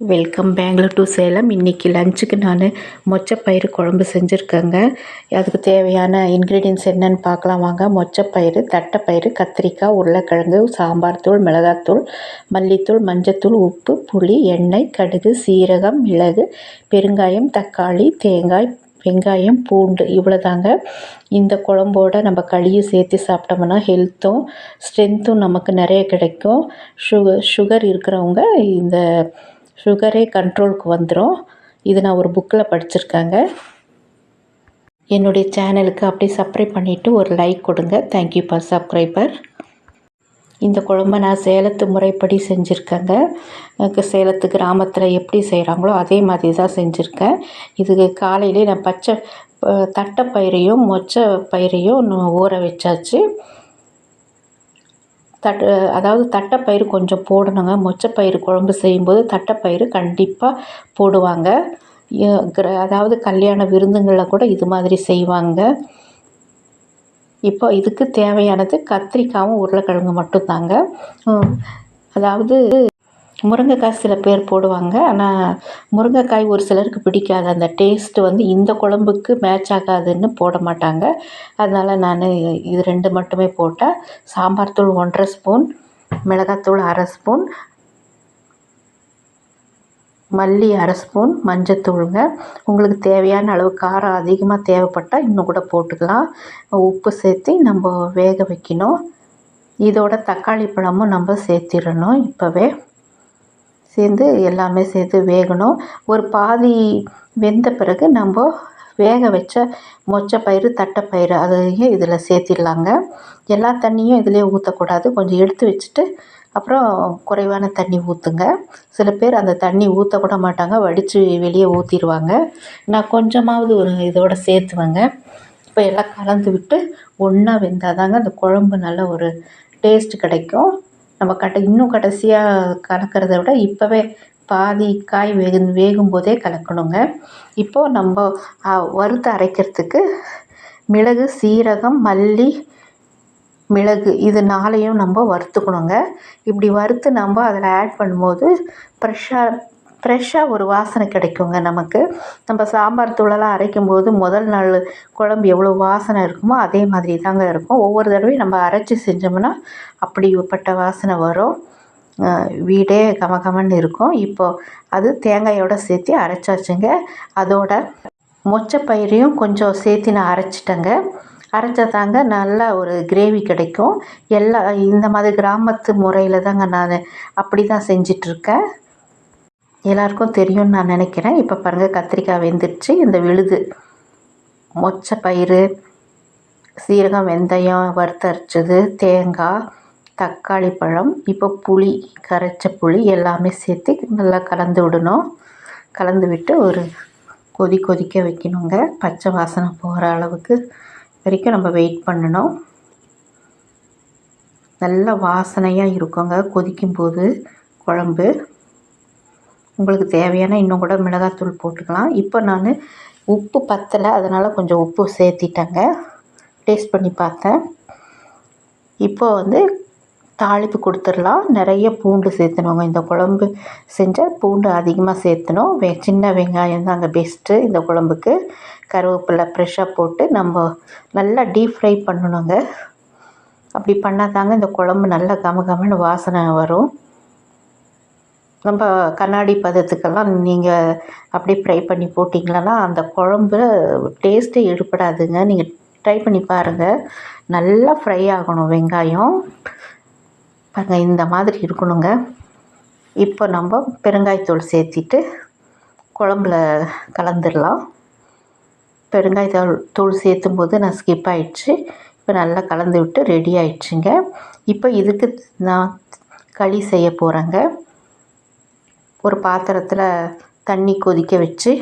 Welcome Bangalore to Salem இன்றைக்கி லஞ்சுக்கு நான் மொச்சப்பயிறு குழம்பு செஞ்சுருக்கேங்க. அதுக்கு தேவையான இன்க்ரீடியன்ஸ் என்னென்னு பார்க்கலாம் வாங்க. மொச்சப்பயிறு தட்டைப்பயிறு கத்திரிக்காய் உருளைக்கிழங்கு சாம்பார் தூள் மிளகாத்தூள் மல்லித்தூள் மஞ்சத்தூள் உப்பு புளி எண்ணெய் கடுகு சீரகம் மிளகு பெருங்காயம் தக்காளி தேங்காய் வெங்காயம் பூண்டு இவ்வளோ தாங்க இந்த குழம்போட நம்ம களியும் சேர்த்து சாப்பிட்டோம்னா ஹெல்த்தும் ஸ்ட்ரென்த்தும் நமக்கு நிறைய கிடைக்கும். சுகர் சுகர் இருக்கிறவங்க இந்த சுகரே கண்ட்ரோலுக்கு வந்துடும் இது நான் ஒரு புக்கில் படிச்சிருக்கேங்க. என்னுடைய சேனலுக்கு அப்படியே சப்ஸ்கிரைப் பண்ணிவிட்டு ஒரு லைக் கொடுங்க. தேங்க்யூப்பா சப்ஸ்கிரைபர் இந்த குழம்ப நான் சேலத்து முறைப்படி செஞ்சுருக்கேங்க. எனக்கு சேலத்து கிராமத்தில் எப்படி செய்கிறாங்களோ அதே மாதிரி தான் செஞ்சுருக்கேன். இதுக்கு காலையிலே நான் பச்சை தட்டை பயிரையும் மொச்சை பயிரையும் ஊற வச்சாச்சு. தட் அதாவது தட்டைப்பயிறு கொஞ்சம் போடணுங்க. மொச்சப்பயிறு குழம்பு செய்யும்போது தட்டைப்பயிறு கண்டிப்பாக போடுவாங்க. அதாவது கல்யாண விருந்துங்களில் கூட இது மாதிரி செய்வாங்க. இப்போ இதுக்கு தேவையானது கத்திரிக்காயும் உருளைக்கிழங்கு மட்டும்தாங்க. அதாவது முருங்கைக்காய் சில பேர் போடுவாங்க. ஆனால் முருங்கைக்காய் ஒரு சிலருக்கு பிடிக்காது. அந்த டேஸ்ட்டு வந்து இந்த குழம்புக்கு மேட்ச் ஆகாதுன்னு போட மாட்டாங்க. அதனால் நான் இது ரெண்டு மட்டுமே போட்டேன் சாம்பார் தூள் ஒன்றரை ஸ்பூன் மிளகாத்தூள் அரை ஸ்பூன் மல்லி அரை ஸ்பூன் மஞ்சத்தூளுங்க உங்களுக்கு தேவையான அளவு காரம் அதிகமாக தேவைப்பட்டால் இன்னும் கூட போட்டுக்கலாம். உப்பு சேர்த்து நம்ம வேக வைக்கணும். இதோட தக்காளி பழமும் நம்ம சேர்த்திடணும் இப்போவே. சேர்ந்து எல்லாமே சேர்த்து வேகணும். ஒரு பாதி வெந்த பிறகு நம்ம வேக வச்ச மொச்சப்பயிறு தட்டைப்பயிறு அதையும் இதில் சேர்த்திடலாங்க. எல்லா தண்ணியும் இதிலே ஊற்றக்கூடாது கொஞ்சம் எடுத்து வச்சுட்டு அப்புறம் குறைவான தண்ணி ஊற்றுங்க சில பேர் அந்த தண்ணி ஊற்றக்கூட மாட்டாங்க. வடித்து வெளியே ஊற்றிடுவாங்க நான் கொஞ்சமாவது ஒரு இதோடு சேர்த்துவேங்க. இப்போ எல்லாம் கலந்து விட்டு ஒன்றா வெந்தால் தாங்க அந்த குழம்பு நல்ல ஒரு டேஸ்ட் கிடைக்கும். நம்ம கட்ட இன்னும் கடைசியாக கலக்கிறத விட இப்போவே பாதி காய் வேகு வேகும் போதே கலக்கணுங்க. இப்போது நம்ம வறுத்து அரைக்கிறதுக்கு மிளகு சீரகம் மல்லி மிளகு இது நாளையும் நம்ம வறுத்துக்கணுங்க. இப்படி வறுத்து நம்ம அதில் ஆட் பண்ணும்போது ஃப்ரெஷ்ஷாக ஃப்ரெஷ்ஷாக ஒரு வாசனை கிடைக்குங்க நமக்கு. நம்ம சாம்பார் தூளெல்லாம் அரைக்கும் போது முதல் நாள் குழம்பு எவ்வளோ வாசனை இருக்குமோ அதே மாதிரி தாங்க இருக்கும். ஒவ்வொரு தடவையும் நம்ம அரைச்சி செஞ்சோம்னா அப்படிப்பட்ட வாசனை வரும். வீடே கமகமன்னு இருக்கும். இப்போது அது தேங்காயோடு சேர்த்து அரைச்சாச்சுங்க. அதோட மொச்சப்பயிரையும் கொஞ்சம் சேர்த்து நான் அரைச்சிட்டேங்க. அரைச்சா தாங்க நல்லா ஒரு கிரேவி கிடைக்கும். எல்லா இந்த மாதிரி கிராமத்து முறையில் தாங்க நான் அப்படி தான் செஞ்சிட்ருக்கேன் எல்லாருக்கும் தெரியும்னு நான் நினைக்கிறேன். இப்போ பாருங்கள் கத்திரிக்காய் வெந்துடுச்சு இந்த விழுது மொச்சை பயிறு சீரகம் வெந்தயம் வறுத்தரைச்சது தேங்காய் தக்காளி பழம் இப்போ புளி கரைச்ச புளி எல்லாமே சேர்த்து நல்லா கலந்து விடணும். கலந்து விட்டு ஒரு கொதி கொதிக்க வைக்கணுங்க. பச்சை வாசனை போகிற அளவுக்கு வரைக்கும் நம்ம வெயிட் பண்ணணும். நல்ல வாசனையாக இருக்குங்க. கொதிக்கும்போது குழம்பு. உங்களுக்கு தேவையான இன்னும் கூட மிளகாத்தூள் போட்டுக்கலாம். இப்போ நான் உப்பு பத்தலை அதனால் கொஞ்சம் உப்பு சேர்த்திட்டேங்க. டேஸ்ட் பண்ணி பார்த்தேன். இப்போ வந்து தாளிப்பு கொடுத்துடலாம். நிறைய பூண்டு சேர்த்துணுங்க இந்த குழம்பு செஞ்சால் பூண்டு அதிகமாக சேர்த்துணும் வெ சின்ன வெங்காயம் தான் அங்கே பெஸ்ட்டு இந்த குழம்புக்கு கருவேப்பிலை ஃப்ரெஷ்ஷாக போட்டு நம்ம நல்லா டீப் ஃப்ரை பண்ணணுங்க. அப்படி பண்ணால் தாங்க இந்த குழம்பு நல்லா கம கமன்னு வாசனை வரும். நம்ம கண்ணாடி பதத்துக்கெல்லாம் நீங்கள் அப்படியே ஃப்ரை பண்ணி போட்டிங்களன்னா அந்த குழம்பு டேஸ்ட்டே எடுப்படாதுங்க நீங்கள் ட்ரை பண்ணி பாருங்கள் நல்லா ஃப்ரை ஆகணும் வெங்காயம். பாருங்கள் இந்த மாதிரி இருக்கணுங்க. இப்போ நம்ம பெருங்காயத்தூள் சேர்த்திட்டு குழம்புல கலந்துடலாம். பெருங்காயத்தூள் தூள் சேர்த்தும் போது நான் ஸ்கிப் ஆகிடுச்சு இப்போ நல்லா கலந்து விட்டு ரெடி ஆயிடுச்சுங்க. இப்போ இதுக்கு நான் களி செய்ய போகிறேங்க ஒரு பாத்திரத்தில் தண்ணி கொதிக்க வச்சு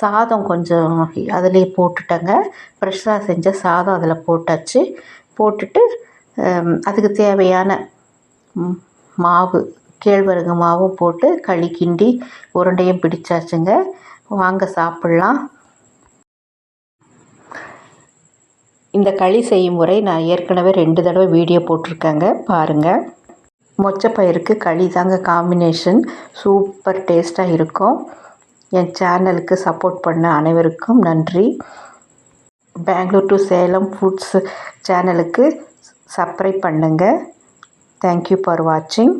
சாதம் கொஞ்சம் அதிலே போட்டுட்டேங்க. ஃப்ரெஷ்ஷாக செஞ்ச சாதம் அதில் போட்டாச்சு. போட்டுட்டு அதுக்கு தேவையான மாவு கேழ்வரகு மாவும் போட்டு களி கிண்டி உருண்டையும் பிடிச்சாச்சுங்க. வாங்க சாப்பிட்லாம். இந்த களி செய்யும் முறை நான் ஏற்கனவே ரெண்டு தடவை வீடியோ போட்டிருக்கேங்க. பாருங்கள் மொச்சப்பயிருக்கு களி தாங்க காம்பினேஷன் சூப்பர் டேஸ்ட்டாக இருக்கும். என் சேனலுக்கு சப்போர்ட் பண்ண அனைவருக்கும் நன்றி. பெங்களூர் டு சேலம் ஃபுட்ஸ் சேனலுக்கு சப்ஸ்கிரைப் பண்ணுங்கள் தேங்க்யூ ஃபார் வாட்சிங்